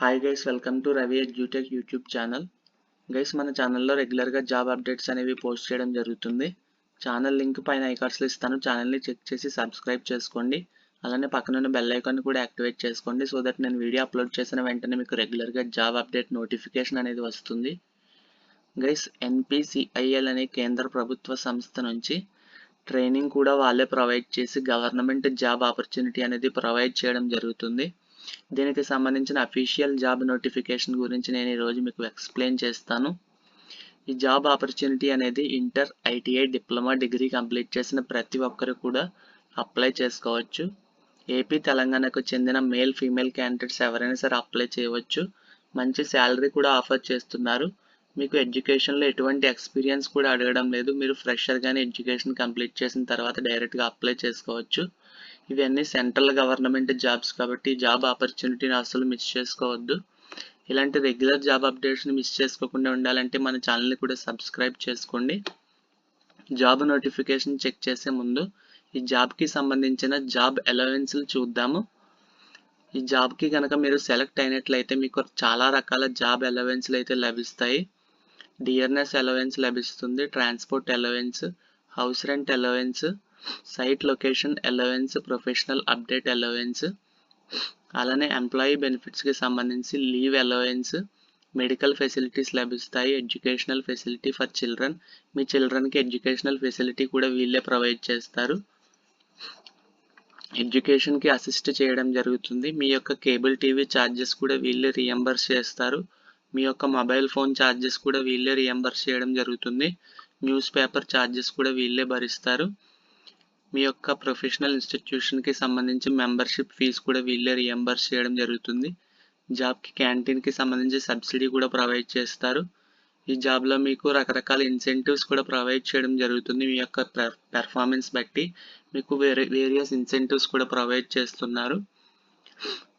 Hi guys welcome to Ravi Edutech YouTube channel guys మన ఛానల్లో రెగ్యులర్గా జాబ్ అప్డేట్స్ అనేవి పోస్ట్ చేయడం జరుగుతుంది. ఛానల్ లింక్ పైన ఐకార్డ్స్లో ఇస్తాను. ఛానల్ని చెక్ చేసి సబ్స్క్రైబ్ చేసుకోండి. అలానే పక్కనున్న బెల్ ఐకాన్ కూడా యాక్టివేట్ చేసుకోండి సో దట్ నేను వీడియో అప్లోడ్ చేసిన వెంటనే మీకు రెగ్యులర్గా జాబ్ అప్డేట్ నోటిఫికేషన్ అనేది వస్తుంది. గైస్ ఎన్పిసిఐఎల్ అనే కేంద్ర ప్రభుత్వ సంస్థ నుంచి ట్రైనింగ్ కూడా వాళ్ళే ప్రొవైడ్ చేసి గవర్నమెంట్ జాబ్ ఆపర్చునిటీ అనేది ప్రొవైడ్ చేయడం జరుగుతుంది. దీనికి సంబంధించిన అఫీషియల్ జాబ్ నోటిఫికేషన్ గురించి నేను ఈరోజు మీకు ఎక్స్ప్లెయిన్ చేస్తాను. ఈ జాబ్ ఆపర్చునిటీ అనేది inter ITI diploma degree complete చేసిన ప్రతి ఒక్కరు కూడా అప్లై చేసుకోవచ్చు. ఏపీ తెలంగాణకు చెందిన మేల్ ఫీమేల్ క్యాండిడేట్స్ ఎవరైనా సరే అప్లై చేయవచ్చు. మంచి శాలరీ కూడా ఆఫర్ చేస్తున్నారు. మీకు ఎడ్యుకేషన్లో ఎటువంటి ఎక్స్పీరియన్స్ కూడా అడగడం లేదు. మీరు ఫ్రెషర్ కానీ ఎడ్యుకేషన్ కంప్లీట్ చేసిన తర్వాత డైరెక్ట్గా అప్లై చేసుకోవచ్చు. ఇవన్నీ సెంట్రల్ గవర్నమెంట్ జాబ్స్ కాబట్టి జాబ్ ఆపర్చునిటీని అసలు మిస్ చేసుకోవద్దు. ఇలాంటి రెగ్యులర్ జాబ్ అప్డేట్స్ని మిస్ చేసుకోకుండా ఉండాలంటే మన ఛానల్ని కూడా సబ్స్క్రైబ్ చేసుకోండి. జాబ్ నోటిఫికేషన్ చెక్ చేసే ముందు ఈ జాబ్కి సంబంధించిన జాబ్ అలవెన్స్లు చూద్దాము. ఈ జాబ్కి కనుక మీరు సెలెక్ట్ అయినట్లయితే మీకు చాలా రకాల జాబ్ అలవెన్స్లు అయితే లభిస్తాయి. డియర్నెస్ అలవెన్స్ లభిస్తుంది transport allowance house rent allowance site location allowance professional update allowance అలానే ఎంప్లాయీ బెనిఫిట్స్కి సంబంధించి లీవ్ అలవెన్స్ మెడికల్ ఫెసిలిటీస్ లభిస్తాయి ఎడ్యుకేషనల్ ఫెసిలిటీ ఫర్ చిల్డ్రన్ మీ చిల్డ్రన్కి ఎడ్యుకేషనల్ ఫెసిలిటీ కూడా వీళ్ళే ప్రొవైడ్ చేస్తారు. ఎడ్యుకేషన్కి అసిస్ట్ చేయడం జరుగుతుంది మీ యొక్క కేబుల్ టీవీ ఛార్జెస్ కూడా వీళ్ళే రియంబర్స్ చేస్తారు. మీ యొక్క మొబైల్ ఫోన్ ఛార్జెస్ కూడా వీళ్ళే రియంబర్స్ చేయడం జరుగుతుంది. న్యూస్ పేపర్ ఛార్జెస్ కూడా వీళ్ళే భరిస్తారు. మీ యొక్క ప్రొఫెషనల్ ఇన్స్టిట్యూషన్కి సంబంధించి మెంబర్షిప్ ఫీజు కూడా వీళ్ళే రియంబర్స్ చేయడం జరుగుతుంది. జాబ్కి క్యాంటీన్కి సంబంధించి సబ్సిడీ కూడా ప్రొవైడ్ చేస్తారు. ఈ జాబ్లో మీకు రకరకాల ఇన్సెంటివ్స్ కూడా ప్రొవైడ్ చేయడం జరుగుతుంది మీ యొక్క పెర్ఫార్మెన్స్ బట్టి. మీకు వేరే వేరియస్ ఇన్సెంటివ్స్ కూడా ప్రొవైడ్ చేస్తున్నారు.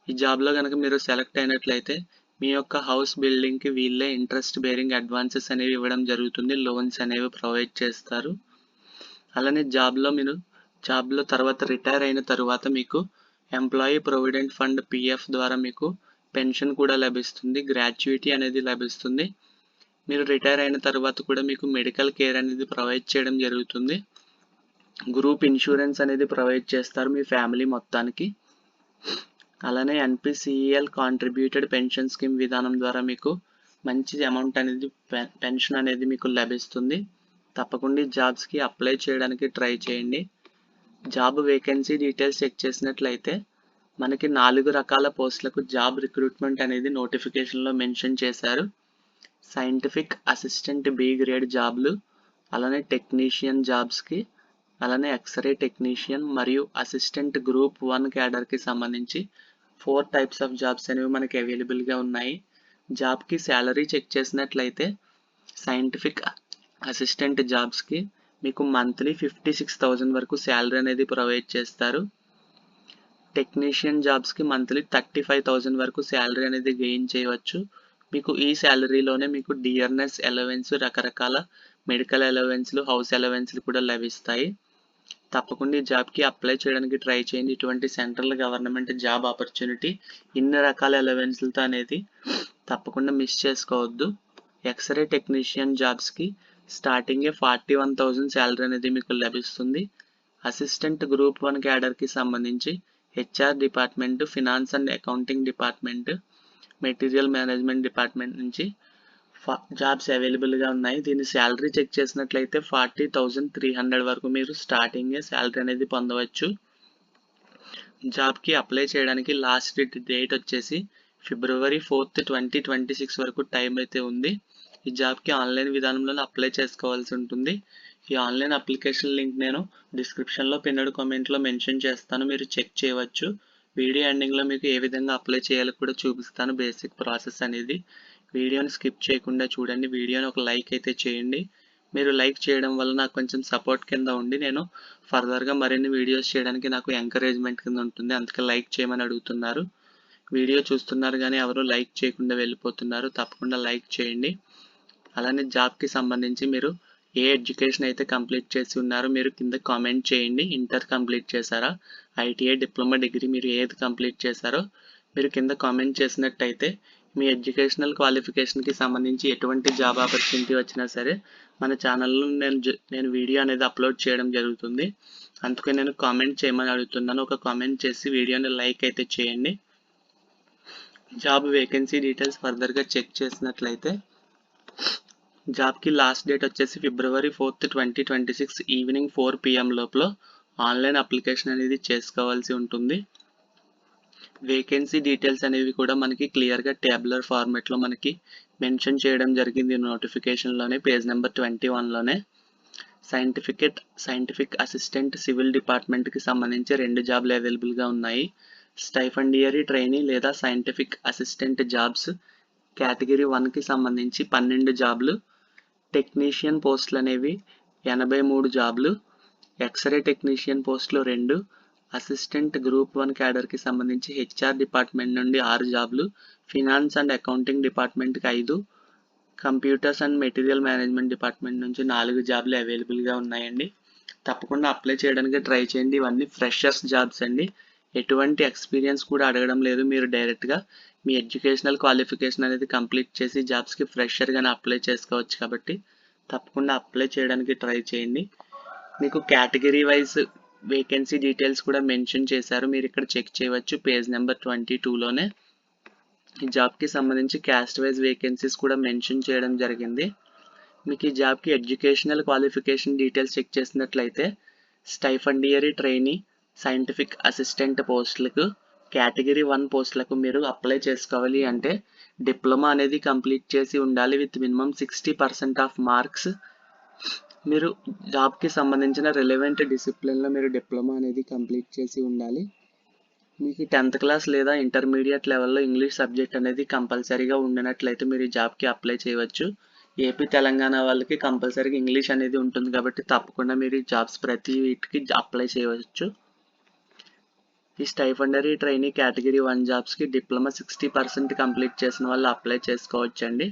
ఈ జాబ్లో కనుక మీరు సెలెక్ట్ అయినట్లయితే మీ యొక్క హౌస్ బిల్డింగ్కి వీళ్ళే ఇంట్రెస్ట్ బేరింగ్ అడ్వాన్సెస్ అనేవి ఇవ్వడం జరుగుతుంది లోన్స్ అనేవి ప్రొవైడ్ చేస్తారు. అలానే జాబ్లో మీరు జాబ్లో తర్వాత రిటైర్ అయిన తర్వాత మీకు ఎంప్లాయీ ప్రొవిడెంట్ ఫండ్ పిఎఫ్ ద్వారా మీకు పెన్షన్ కూడా లభిస్తుంది గ్రాట్యుయిటీ అనేది లభిస్తుంది. మీరు రిటైర్ అయిన తర్వాత కూడా మీకు మెడికల్ కేర్ అనేది ప్రొవైడ్ చేయడం జరుగుతుంది. గ్రూప్ ఇన్సూరెన్స్ అనేది ప్రొవైడ్ చేస్తారు మీ ఫ్యామిలీ మొత్తానికి. అలానే ఎన్పిసిఈఎల్ కాంట్రిబ్యూటెడ్ పెన్షన్ స్కీమ్ విధానం ద్వారా మీకు మంచి అమౌంట్ అనేది పెన్షన్ అనేది మీకు లభిస్తుంది. తప్పకుండా జాబ్స్కి అప్లై చేయడానికి ట్రై చేయండి. జాబ్ వేకెన్సీ డీటెయిల్స్ చెక్ చేసినట్లయితే మనకి నాలుగు రకాల పోస్టులకు జాబ్ రిక్రూట్మెంట్ అనేది నోటిఫికేషన్లో మెన్షన్ చేశారు. సైంటిఫిక్ అసిస్టెంట్ బి గ్రేడ్ జాబ్లు అలానే టెక్నీషియన్ జాబ్స్కి అలానే ఎక్స్రే టెక్నీషియన్ మరియు అసిస్టెంట్ గ్రూప్ వన్ క్యాడర్కి సంబంధించి ఫోర్ టైప్స్ ఆఫ్ జాబ్స్ అనేవి మనకి అవైలబుల్గా ఉన్నాయి. జాబ్కి శాలరీ చెక్ చేసినట్లయితే సైంటిఫిక్ అసిస్టెంట్ జాబ్స్కి మీకు మంత్లీ ఫిఫ్టీ సిక్స్ థౌజండ్ వరకు శాలరీ అనేది ప్రొవైడ్ చేస్తారు. టెక్నీషియన్ జాబ్స్కి మంత్లీ థర్టీ ఫైవ్ థౌజండ్ వరకు శాలరీ అనేది గెయిన్ చేయవచ్చు. మీకు ఈ శాలరీలోనే మీకు డియర్నెస్ అలవెన్స్ రకరకాల మెడికల్ అలవెన్స్లు హౌస్ అలవెన్స్లు కూడా లభిస్తాయి. తప్పకుండా ఈ జాబ్కి అప్లై చేయడానికి ట్రై చేయండి. ఇటువంటి సెంట్రల్ గవర్నమెంట్ జాబ్ ఆపర్చునిటీ ఇన్ని రకాల ఎలవెన్స్లతో అనేది తప్పకుండా మిస్ చేసుకోవద్దు. ఎక్స్రే టెక్నీషియన్ జాబ్స్కి స్టార్టింగే ఫార్టీ వన్ థౌజండ్ శాలరీ అనేది మీకు లభిస్తుంది. అసిస్టెంట్ గ్రూప్ వన్ క్యాడర్కి సంబంధించి HR department finance and accounting department material management department నుంచి జాబ్స్ అవైలబుల్గా ఉన్నాయి. దీని శాలరీ చెక్ చేసినట్లయితే ఫార్టీ థౌజండ్ త్రీ హండ్రెడ్ వరకు మీరు స్టార్టింగే శాలరీ అనేది పొందవచ్చు. జాబ్కి అప్లై చేయడానికి లాస్ట్ డేట్ వచ్చేసి February fourth twenty twenty six వరకు టైం అయితే ఉంది. ఈ జాబ్కి ఆన్లైన్ విధానంలో అప్లై చేసుకోవాల్సి ఉంటుంది. ఈ ఆన్లైన్ అప్లికేషన్ లింక్ నేను డిస్క్రిప్షన్లో పిన్నడు కామెంట్లో మెన్షన్ చేస్తాను. మీరు చెక్ చేయవచ్చు. వీడియో ఎండింగ్లో మీకు ఏ విధంగా అప్లై చేయాలో కూడా చూపిస్తాను బేసిక్ ప్రాసెస్ అనేది. వీడియోని స్కిప్ చేయకుండా చూడండి. వీడియోని ఒక లైక్ అయితే చేయండి. మీరు లైక్ చేయడం వల్ల నాకు కొంచెం సపోర్ట్ కింద ఉండి నేను ఫర్దర్గా మరిన్ని వీడియోస్ చేయడానికి నాకు ఎంకరేజ్మెంట్ కింద ఉంటుంది. అందుకే లైక్ చేయమని అడుగుతున్నారు. వీడియో చూస్తున్నారు కానీ ఎవరు లైక్ చేయకుండా వెళ్ళిపోతున్నారు. తప్పకుండా లైక్ చేయండి. అలానే జాబ్కి సంబంధించి మీరు ఏ ఎడ్యుకేషన్ అయితే కంప్లీట్ చేసి ఉన్నారో మీరు కింద కామెంట్ చేయండి. ఇంటర్ కంప్లీట్ చేశారా? ఐటీఐ డిప్లొమా డిగ్రీ మీరు ఏది కంప్లీట్ చేశారో మీరు కింద కామెంట్ చేసినట్టయితే మీ ఎడ్యుకేషనల్ క్వాలిఫికేషన్కి సంబంధించి ఎటువంటి జాబ్ ఆపర్చునిటీ వచ్చినా సరే మన ఛానల్లో నేను నేను వీడియో అనేది అప్లోడ్ చేయడం జరుగుతుంది. అందుకే నేను కామెంట్ చేయమని అడుగుతున్నాను. ఒక కామెంట్ చేసి వీడియోని లైక్ అయితే చేయండి. జాబ్ వేకెన్సీ డీటెయిల్స్ ఫర్దర్గా చెక్ చేసినట్లయితే జాబ్కి లాస్ట్ డేట్ వచ్చేసి February fourth twenty twenty six evening four PM లోపల ఆన్లైన్ అప్లికేషన్ అనేది చేసుకోవాల్సి ఉంటుంది. వేకెన్సీ డీటెయిల్స్ అనేవి కూడా మనకి క్లియర్గా ట్యాబులర్ ఫార్మాట్లో మనకి మెన్షన్ చేయడం జరిగింది నోటిఫికేషన్లోనే పేజ్ నెంబర్ ట్వంటీ వన్లోనే సైంటిఫికెట్ సైంటిఫిక్ అసిస్టెంట్ సివిల్ డిపార్ట్మెంట్కి సంబంధించి రెండు జాబ్లు అవైలబుల్గా ఉన్నాయి. స్టైఫండియరీ ట్రైనీ లేదా సైంటిఫిక్ అసిస్టెంట్ జాబ్స్ కేటగిరీ వన్కి సంబంధించి పన్నెండు జాబ్లు టెక్నీషియన్ పోస్టులు అనేవి ఎనభై మూడు జాబ్లు ఎక్స్రే టెక్నీషియన్ పోస్టులు రెండు. అసిస్టెంట్ గ్రూప్ వన్ క్యాడర్కి సంబంధించి హెచ్ఆర్ డిపార్ట్మెంట్ నుండి ఆరు జాబ్లు ఫినాన్స్ అండ్ అకౌంటింగ్ డిపార్ట్మెంట్కి ఐదు computers and material management department నుంచి నాలుగు జాబ్లు అవైలబుల్గా ఉన్నాయండి. తప్పకుండా అప్లై చేయడానికి ట్రై చేయండి. ఇవన్నీ ఫ్రెషర్స్ జాబ్స్ అండి. ఎటువంటి ఎక్స్పీరియన్స్ కూడా అడగడం లేదు. మీరు డైరెక్ట్గా మీ ఎడ్యుకేషనల్ క్వాలిఫికేషన్ అనేది కంప్లీట్ చేసి జాబ్స్కి ఫ్రెషర్గానే అప్లై చేసుకోవచ్చు కాబట్టి తప్పకుండా అప్లై చేయడానికి ట్రై చేయండి. మీకు కేటగిరీ వైజ్ వేకెన్సీ డీటెయిల్స్ కూడా మెన్షన్ చేశారు. మీరు ఇక్కడ చెక్ చేయవచ్చు పేజ్ నెంబర్ ట్వంటీ టూలోనే ఈ జాబ్కి సంబంధించి క్యాస్ట్ వైజ్ వేకెన్సీస్ కూడా మెన్షన్ చేయడం జరిగింది. మీకు ఈ జాబ్కి ఎడ్యుకేషనల్ క్వాలిఫికేషన్ డీటెయిల్స్ చెక్ చేసినట్లయితే స్టైఫండియరీ ట్రైనీ సైంటిఫిక్ అసిస్టెంట్ పోస్టులకు కేటగిరీ వన్ పోస్టులకు మీరు అప్లై చేసుకోవాలి అంటే డిప్లొమా అనేది కంప్లీట్ చేసి ఉండాలి. With minimum sixty percent of marks మీరు జాబ్కి సంబంధించిన రిలవెంట్ డిసిప్లిన్లో మీరు డిప్లొమా అనేది కంప్లీట్ చేసి ఉండాలి. మీకు టెన్త్ క్లాస్ లేదా ఇంటర్మీడియట్ లెవెల్లో ఇంగ్లీష్ సబ్జెక్ట్ అనేది కంపల్సరీగా ఉండినట్లయితే మీరు ఈ జాబ్కి అప్లై చేయవచ్చు. ఏపీ తెలంగాణ వాళ్ళకి కంపల్సరీగా ఇంగ్లీష్ అనేది ఉంటుంది కాబట్టి తప్పకుండా మీరు ఈ జాబ్స్ ప్రతి వీటికి అప్లై చేయవచ్చు. ఈ స్టైఫండరీ ట్రైనింగ్ కేటగిరీ వన్ జాబ్స్కి డిప్లొమా సిక్స్టీ పర్సెంట్ కంప్లీట్ చేసిన వాళ్ళు అప్లై చేసుకోవచ్చండి.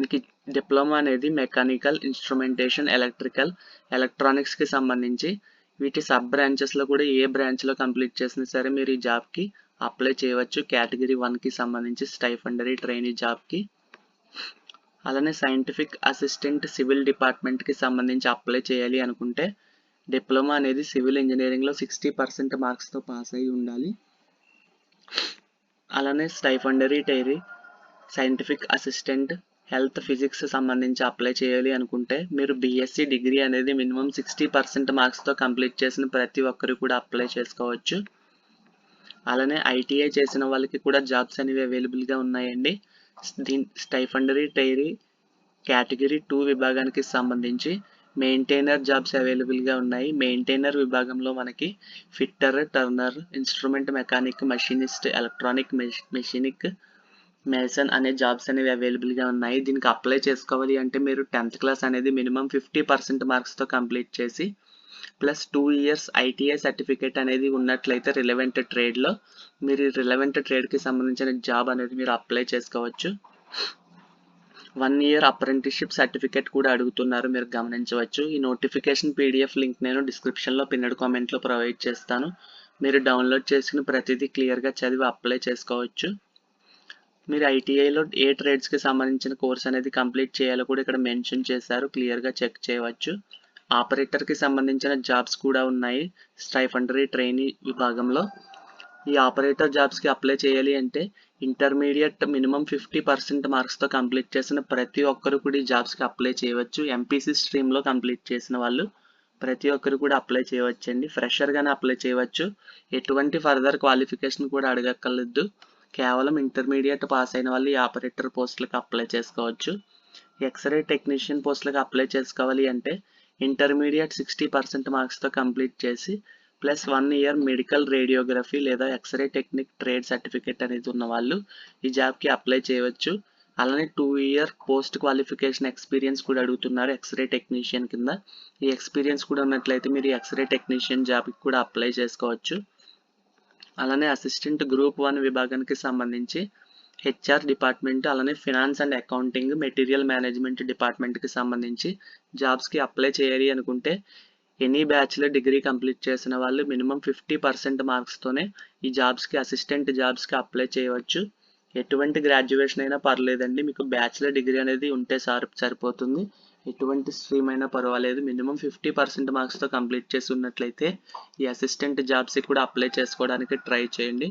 మీకు డిప్లొమా అనేది మెకానికల్ ఇన్స్ట్రుమెంటేషన్ ఎలక్ట్రికల్ ఎలక్ట్రానిక్స్కి సంబంధించి. వీటి సబ్ బ్రాంచెస్లో కూడా ఏ బ్రాంచ్లో కంప్లీట్ చేసినా సరే మీరు ఈ జాబ్కి అప్లై చేయవచ్చు. కేటగిరీ వన్కి సంబంధించి స్టైఫండరీ ట్రైనీ జాబ్కి అలానే సైంటిఫిక్ అసిస్టెంట్ సివిల్ డిపార్ట్మెంట్కి సంబంధించి అప్లై చేయాలి అనుకుంటే డిప్లొమా అనేది సివిల్ ఇంజనీరింగ్లో సిక్స్టీ పర్సెంట్ మార్క్స్తో పాస్ అయి ఉండాలి. అలానే stipendiary trainee scientific assistant health physics సంబంధించి అప్లై చేయాలి అనుకుంటే మీరు బీఎస్సీ డిగ్రీ అనేది మినిమం సిక్స్టీ పర్సెంట్ మార్క్స్తో కంప్లీట్ చేసిన ప్రతి ఒక్కరు కూడా అప్లై చేసుకోవచ్చు. అలానే ఐటీఐ చేసిన వాళ్ళకి కూడా జాబ్స్ అనేవి అవైలబుల్గా ఉన్నాయండి. దీని స్టైఫండరీ టైరీ కేటగిరీ టూ విభాగానికి సంబంధించి మెయింటైనర్ జాబ్స్ అవైలబుల్గా ఉన్నాయి. మెయింటైనర్ విభాగంలో మనకి fitter turner instrument mechanic machinist electronic mechanic mason అనే జాబ్స్ అనేవి అవైలబుల్గా ఉన్నాయి. దీనికి అప్లై చేసుకోవాలి అంటే మీరు టెన్త్ క్లాస్ అనేది మినిమం ఫిఫ్టీ పర్సెంట్ మార్క్స్తో కంప్లీట్ చేసి plus two years ITI certificate అనేది ఉన్నట్లయితే రిలవెంట్ ట్రేడ్లో మీరు రిలవెంట్ ట్రేడ్కి సంబంధించిన జాబ్ అనేది మీరు అప్లై చేసుకోవచ్చు. వన్ ఇయర్ అప్రెంటిస్షిప్ సర్టిఫికేట్ కూడా అడుగుతున్నారు మీరు గమనించవచ్చు. ఈ నోటిఫికేషన్ పీడిఎఫ్ లింక్ నేను డిస్క్రిప్షన్లో పిన్నెడ్ కామెంట్లో ప్రొవైడ్ చేస్తాను. మీరు డౌన్లోడ్ చేసుకుని ప్రతిదీ క్లియర్గా చదివి అప్లై చేసుకోవచ్చు. మీరు ఐటీఐలో ఏ ట్రేడ్స్కి సంబంధించిన కోర్స్ అనేది కంప్లీట్ చేయాలో కూడా ఇక్కడ మెన్షన్ చేశారు. క్లియర్గా చెక్ చేయవచ్చు. ఆపరేటర్కి సంబంధించిన జాబ్స్ కూడా ఉన్నాయి. స్టైఫండరీ ట్రైనీ విభాగంలో. ఈ ఆపరేటర్ జాబ్స్కి అప్లై చేయాలి అంటే ఇంటర్మీడియట్ మినిమం ఫిఫ్టీ పర్సెంట్ మార్క్స్తో కంప్లీట్ చేసిన ప్రతి ఒక్కరు కూడా ఈ జాబ్స్కి అప్లై చేయవచ్చు. ఎంపీసీ స్ట్రీమ్లో కంప్లీట్ చేసిన వాళ్ళు ప్రతి ఒక్కరు కూడా అప్లై చేయవచ్చు అండి ఫ్రెషర్గానే అప్లై చేయవచ్చు. ఎటువంటి ఫర్దర్ క్వాలిఫికేషన్ కూడా అడగక్కర్లేదు. కేవలం ఇంటర్మీడియట్ పాస్ అయిన వాళ్ళు ఈ ఆపరేటర్ పోస్టులకు అప్లై చేసుకోవచ్చు. ఎక్స్రే టెక్నీషియన్ పోస్టులకు అప్లై చేసుకోవాలి అంటే ఇంటర్మీడియట్ సిక్స్టీ పర్సెంట్ మార్క్స్తో కంప్లీట్ చేసి plus one year medical radiography లేదా X ray technique trade certificate అనేది ఉన్న వాళ్ళు ఈ జాబ్కి అప్లై చేయవచ్చు. అలానే two year post qualification experience కూడా అడుగుతున్నారు ఎక్స్రే టెక్నీషియన్ కింద. ఈ ఎక్స్పీరియన్స్ కూడా ఉన్నట్లయితే మీరు ఎక్స్రే టెక్నీషియన్ జాబ్కి కూడా అప్లై చేసుకోవచ్చు. అలానే అసిస్టెంట్ గ్రూప్ వన్ విభాగానికి సంబంధించి హెచ్ఆర్ డిపార్ట్మెంట్ అలానే finance and accounting material management డిపార్ట్మెంట్కి సంబంధించి జాబ్స్కి అప్లై చేయాలి అనుకుంటే ఎనీ బ్యాచ్లో డిగ్రీ కంప్లీట్ చేసిన వాళ్ళు మినిమం ఫిఫ్టీ పర్సెంట్ మార్క్స్తోనే ఈ జాబ్స్కి అసిస్టెంట్ జాబ్స్కి అప్లై చేయవచ్చు. ఎటువంటి గ్రాడ్యుయేషన్ అయినా పర్లేదండి. మీకు బ్యాచిలర్ డిగ్రీ అనేది ఉంటే సార్ సరిపోతుంది. ఎటువంటి స్ట్రీమ్ అయినా పర్వాలేదు. మినిమం ఫిఫ్టీ పర్సెంట్ మార్క్స్తో కంప్లీట్ చేసి ఉన్నట్లయితే ఈ అసిస్టెంట్ జాబ్స్కి కూడా అప్లై చేసుకోవడానికి ట్రై చేయండి.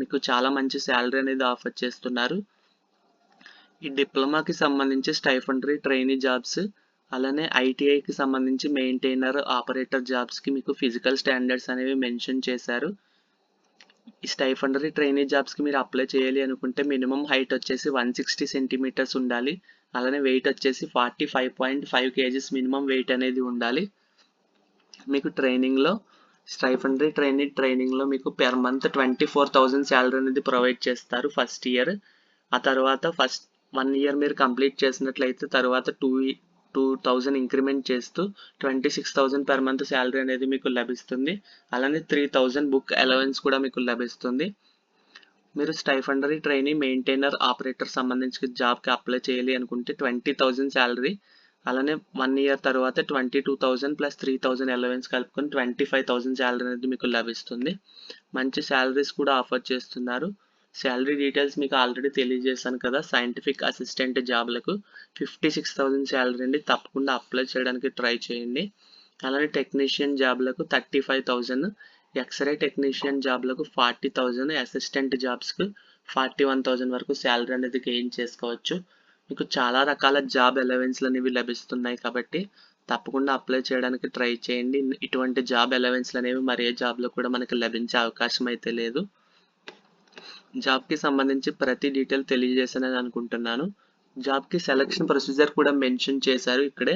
మీకు చాలా మంచి శాలరీ అనేది ఆఫర్ చేస్తున్నారు. ఈ డిప్లొమాకి సంబంధించి స్టైఫండరీ ట్రైనీ జాబ్స్ అలానే ఐటీఐకి సంబంధించి మెయింటైనర్ ఆపరేటర్ జాబ్స్కి మీకు ఫిజికల్ స్టాండర్డ్స్ అనేవి మెన్షన్ చేశారు. ఈ స్టైఫండరీ ట్రైనీ జాబ్స్కి మీరు అప్లై చేయాలి అనుకుంటే మినిమం హైట్ వచ్చేసి వన్ సిక్స్టీ సెంటీమీటర్స్ ఉండాలి. అలానే వెయిట్ వచ్చేసి forty five point five KGs minimum weight అనేది ఉండాలి. మీకు ట్రైనింగ్లో స్టైఫండరీ ట్రైనింగ్ ట్రైనింగ్లో మీకు per month twenty four thousand salary అనేది ప్రొవైడ్ చేస్తారు ఫస్ట్ ఇయర్ ఆ తర్వాత ఫస్ట్ వన్ ఇయర్ మీరు కంప్లీట్ చేసినట్లయితే తర్వాత టూ టూ థౌజండ్ ఇంక్రిమెంట్ చేస్తూ twenty six thousand per month salary అనేది మీకు లభిస్తుంది. అలానే త్రీ థౌజండ్ బుక్ అలవెన్స్ కూడా మీకు లభిస్తుంది. మీరు స్టైఫండరీ ట్రైనింగ్ మెయింటైనర్ ఆపరేటర్ సంబంధించిన జాబ్కి అప్లై చేయాలి అనుకుంటే ట్వంటీ థౌజండ్ శాలరీ అలానే వన్ ఇయర్ తర్వాత twenty two thousand plus three thousand allowance కలుపుకొని ట్వంటీ ఫైవ్ థౌజండ్ శాలరీ అనేది మీకు లభిస్తుంది. మంచి శాలరీస్ కూడా ఆఫర్ చేస్తున్నారు. శాలరీ డీటెయిల్స్ మీకు ఆల్రెడీ తెలియజేశాను కదా సైంటిఫిక్ అసిస్టెంట్ జాబ్లకు. ఫిఫ్టీ సిక్స్ థౌజండ్ శాలరీ అండి తప్పకుండా అప్లై చేయడానికి ట్రై చేయండి. అలానే technician జాబ్లకు thirty five thousand x-ray technician జాబ్లకు forty thousand assistant జాబ్స్కు ఫార్టీ వన్ థౌజండ్ వరకు శాలరీ అనేది గెయిన్ చేసుకోవచ్చు. మీకు చాలా రకాల జాబ్ అలవెన్స్లు అనేవి లభిస్తున్నాయి కాబట్టి తప్పకుండా అప్లై చేయడానికి ట్రై చేయండి. ఇటువంటి జాబ్ అలవెన్స్లు అనేవి మరే జాబ్లో కూడా మనకి లభించే అవకాశం అయితే లేదు. జాబ్కి సంబంధించి ప్రతి డీటెయిల్ తెలియజేసానని అనుకుంటున్నాను. జాబ్కి సెలక్షన్ ప్రొసీజర్ కూడా మెన్షన్ చేశారు ఇక్కడే.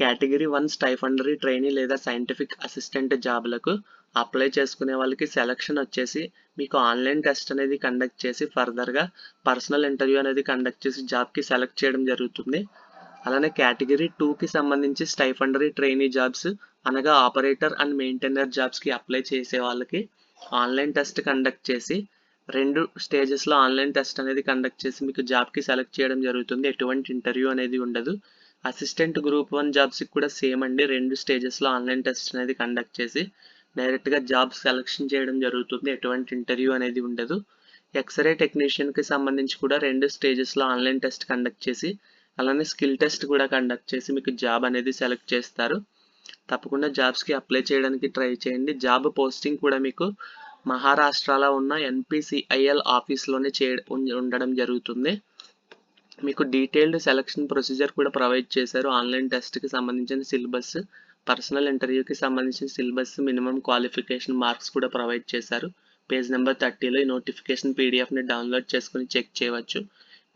కేటగిరీ వన్ స్టైఫండరీ ట్రైనీ లేదా సైంటిఫిక్ అసిస్టెంట్ జాబ్లకు అప్లై చేసుకునే వాళ్ళకి సెలక్షన్ వచ్చేసి మీకు ఆన్లైన్ టెస్ట్ అనేది కండక్ట్ చేసి ఫర్దర్గా పర్సనల్ ఇంటర్వ్యూ అనేది కండక్ట్ చేసి జాబ్కి సెలెక్ట్ చేయడం జరుగుతుంది. అలానే కేటగిరీ టూకి సంబంధించి స్టైఫండరీ ట్రైనీ జాబ్స్ అనగా ఆపరేటర్ అండ్ మెయింటైనర్ జాబ్స్కి అప్లై చేసే వాళ్ళకి ఆన్లైన్ టెస్ట్ కండక్ట్ చేసి రెండు స్టేజెస్లో ఆన్లైన్ టెస్ట్ అనేది కండక్ట్ చేసి మీకు జాబ్కి సెలెక్ట్ చేయడం జరుగుతుంది. ఎటువంటి ఇంటర్వ్యూ అనేది ఉండదు. అసిస్టెంట్ గ్రూప్ వన్ జాబ్స్కి కూడా సేమ్ అండి. రెండు స్టేజెస్లో ఆన్లైన్ టెస్ట్ అనేది కండక్ట్ చేసి డైరెక్ట్గా జాబ్ సెలెక్షన్ చేయడం జరుగుతుంది. ఎటువంటి ఇంటర్వ్యూ అనేది ఉండదు. ఎక్స్రే టెక్నీషియన్కి సంబంధించి కూడా రెండు స్టేజెస్లో ఆన్లైన్ టెస్ట్ కండక్ట్ చేసి అలానే స్కిల్ టెస్ట్ కూడా కండక్ట్ చేసి మీకు జాబ్ అనేది సెలెక్ట్ చేస్తారు. తప్పకుండా జాబ్స్కి అప్లై చేయడానికి ట్రై చేయండి. జాబ్ పోస్టింగ్ కూడా మీకు మహారాష్ట్రలో ఉన్న ఎన్పిసిఐఎల్ ఆఫీస్లోనే చే ఉండడం జరుగుతుంది. మీకు డీటెయిల్డ్ సెలక్షన్ ప్రొసీజర్ కూడా ప్రొవైడ్ చేశారు. ఆన్లైన్ టెస్ట్కి సంబంధించిన సిలబస్ పర్సనల్ ఇంటర్వ్యూకి సంబంధించిన సిలబస్ మినిమం క్వాలిఫికేషన్ మార్క్స్ కూడా ప్రొవైడ్ చేశారు. పేజ్ నెంబర్ థర్టీలో ఈ నోటిఫికేషన్ పీడిఎఫ్ని డౌన్లోడ్ చేసుకుని చెక్ చేయవచ్చు.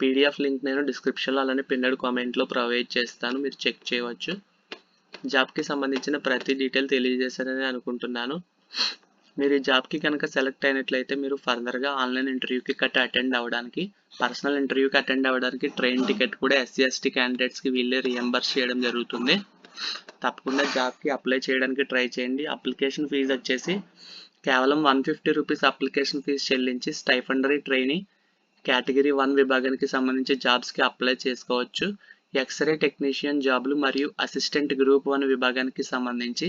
పీడిఎఫ్ లింక్ నేను డిస్క్రిప్షన్లో అలానే పిన్నడ్ కామెంట్లో ప్రొవైడ్ చేస్తాను. మీరు చెక్ చేయవచ్చు. జాబ్కి సంబంధించిన ప్రతి డీటెయిల్ తెలియజేశారని అనుకుంటున్నాను. మీరు ఈ జాబ్కి కనుక సెలెక్ట్ అయినట్లయితే మీరు ఫర్దర్గా ఆన్లైన్ ఇంటర్వ్యూకి కట్ట అటెండ్ అవ్వడానికి పర్సనల్ ఇంటర్వ్యూకి అటెండ్ అవ్వడానికి ట్రైన్ టికెట్ కూడా ఎస్సీ ఎస్టీ క్యాండిడేట్స్కి వీళ్ళే రియంబర్స్ చేయడం జరుగుతుంది. తప్పకుండా జాబ్కి అప్లై చేయడానికి ట్రై చేయండి. అప్లికేషన్ ఫీజు వచ్చేసి కేవలం one fifty rupees application fee చెల్లించి స్టైఫండరీ ట్రైనింగ్ కేటగిరీ వన్ విభాగానికి సంబంధించి జాబ్స్కి అప్లై చేసుకోవచ్చు. ఎక్స్రే టెక్నీషియన్ జాబ్లు మరియు అసిస్టెంట్ గ్రూప్ వన్ విభాగానికి సంబంధించి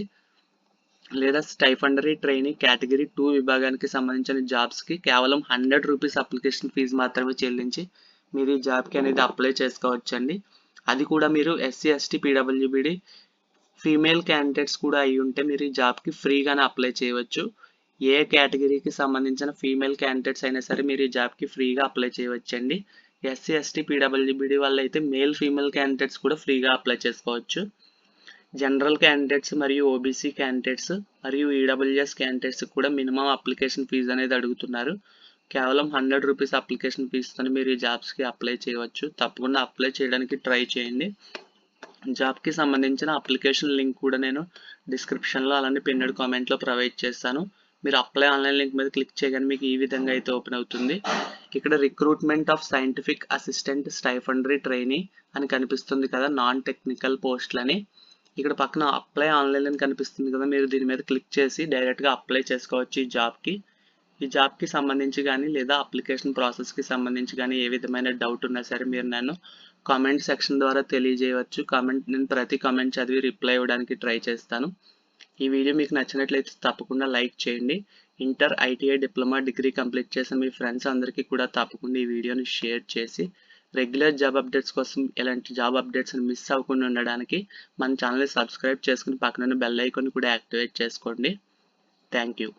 లేదా స్టైఫండరీ ట్రైనింగ్ కేటగిరీ టూ విభాగానికి సంబంధించిన జాబ్స్కి కేవలం హండ్రెడ్ రూపీస్ అప్లికేషన్ ఫీజు మాత్రమే చెల్లించి మీరు ఈ జాబ్కి అనేది అప్లై చేసుకోవచ్చండి. అది కూడా మీరు ఎస్సీ ఎస్టీ పీడబ్ల్యూబీడి ఫీమేల్ క్యాండిడేట్స్ కూడా అయి ఉంటే మీరు ఈ జాబ్కి ఫ్రీగానే అప్లై చేయవచ్చు. ఏ కేటగిరీకి సంబంధించిన ఫీమేల్ క్యాండిడేట్స్ అయినా సరే మీరు ఈ జాబ్కి ఫ్రీగా అప్లై చేయవచ్చండి. ఎస్సీ ఎస్టీ పీడబ్ల్యూబీడి వాళ్ళు అయితే మేల్ ఫీమేల్ క్యాండిడేట్స్ కూడా ఫ్రీగా అప్లై చేసుకోవచ్చు. జనరల్ క్యాండిడేట్స్ మరియు ఓబీసీ క్యాండిడేట్స్ మరియు ఈడబ్ల్యూఎస్ క్యాండిడేట్స్ కూడా మినిమం అప్లికేషన్ ఫీజు అనేది అడుగుతున్నారు. కేవలం హండ్రెడ్ రూపీస్ అప్లికేషన్ ఫీజుతో మీరు ఈ జాబ్స్కి అప్లై చేయవచ్చు. తప్పకుండా అప్లై చేయడానికి ట్రై చేయండి. జాబ్కి సంబంధించిన అప్లికేషన్ లింక్ కూడా నేను డిస్క్రిప్షన్లో అలానే పిన్నెడ్ కామెంట్లో ప్రొవైడ్ చేస్తాను. మీరు అప్లై ఆన్లైన్ లింక్ మీద క్లిక్ చేయగానే మీకు ఈ విధంగా అయితే ఓపెన్ అవుతుంది. ఇక్కడ recruitment of scientific assistant stipendiary trainee అని కనిపిస్తుంది కదా నాన్ టెక్నికల్ పోస్టులని ఇక్కడ పక్కన అప్లై ఆన్లైన్ అని కనిపిస్తుంది కదా మీరు దీని మీద క్లిక్ చేసి డైరెక్ట్గా అప్లై చేసుకోవచ్చు ఈ జాబ్కి ఈ జాబ్కి సంబంధించి కానీ లేదా అప్లికేషన్ ప్రాసెస్కి సంబంధించి కానీ ఏ విధమైన డౌట్ ఉన్నా సరే మీరు నన్ను కామెంట్ సెక్షన్ ద్వారా తెలియజేయవచ్చు. కామెంట్ నేను ప్రతి కామెంట్ చదివి రిప్లై ఇవ్వడానికి ట్రై చేస్తాను. ఈ వీడియో మీకు నచ్చినట్లయితే తప్పకుండా లైక్ చేయండి. Inter ITI diploma degree complete చేసిన మీ ఫ్రెండ్స్ అందరికీ కూడా తప్పకుండా ఈ వీడియోని షేర్ చేసి రెగ్యులర్ జాబ్ అప్డేట్స్ కోసం ఇలాంటి జాబ్ అప్డేట్స్ మిస్ అవ్వకుండా ఉండడానికి మన ఛానల్ని సబ్స్క్రైబ్ చేసుకుని పక్కన బెల్ ఐకాన్ కూడా యాక్టివేట్ చేసుకోండి. Thank you.